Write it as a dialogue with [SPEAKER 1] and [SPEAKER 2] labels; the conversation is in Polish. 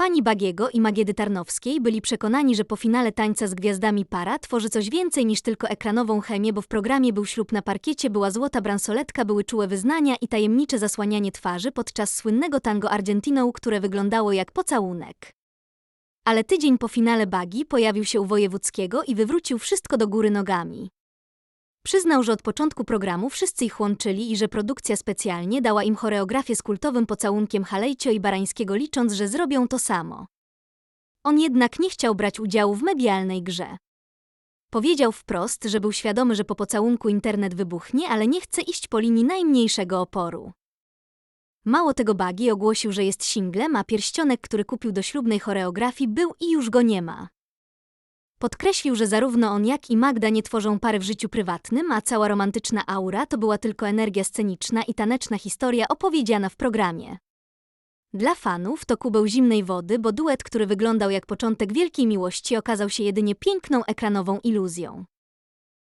[SPEAKER 1] Fani Bagiego i Magiedy Tarnowskiej byli przekonani, że po finale tańca z gwiazdami para tworzy coś więcej niż tylko ekranową chemię, bo w programie był ślub na parkiecie, była złota bransoletka, były czułe wyznania i tajemnicze zasłanianie twarzy podczas słynnego tango Argentiną, które wyglądało jak pocałunek. Ale tydzień po finale Bagi pojawił się u Wojewódzkiego i wywrócił wszystko do góry nogami. Przyznał, że od początku programu wszyscy ich łączyli i że produkcja specjalnie dała im choreografię z kultowym pocałunkiem Halejcio i Barańskiego licząc, że zrobią to samo. On jednak nie chciał brać udziału w medialnej grze. Powiedział wprost, że był świadomy, że po pocałunku internet wybuchnie, ale nie chce iść po linii najmniejszego oporu. Mało tego Bagi ogłosił, że jest singlem, a pierścionek, który kupił do ślubnej choreografii, był i już go nie ma. Podkreślił, że zarówno on, jak i Magda nie tworzą pary w życiu prywatnym, a cała romantyczna aura to była tylko energia sceniczna i taneczna historia opowiedziana w programie. Dla fanów to kubeł zimnej wody, bo duet, który wyglądał jak początek wielkiej miłości, okazał się jedynie piękną ekranową iluzją.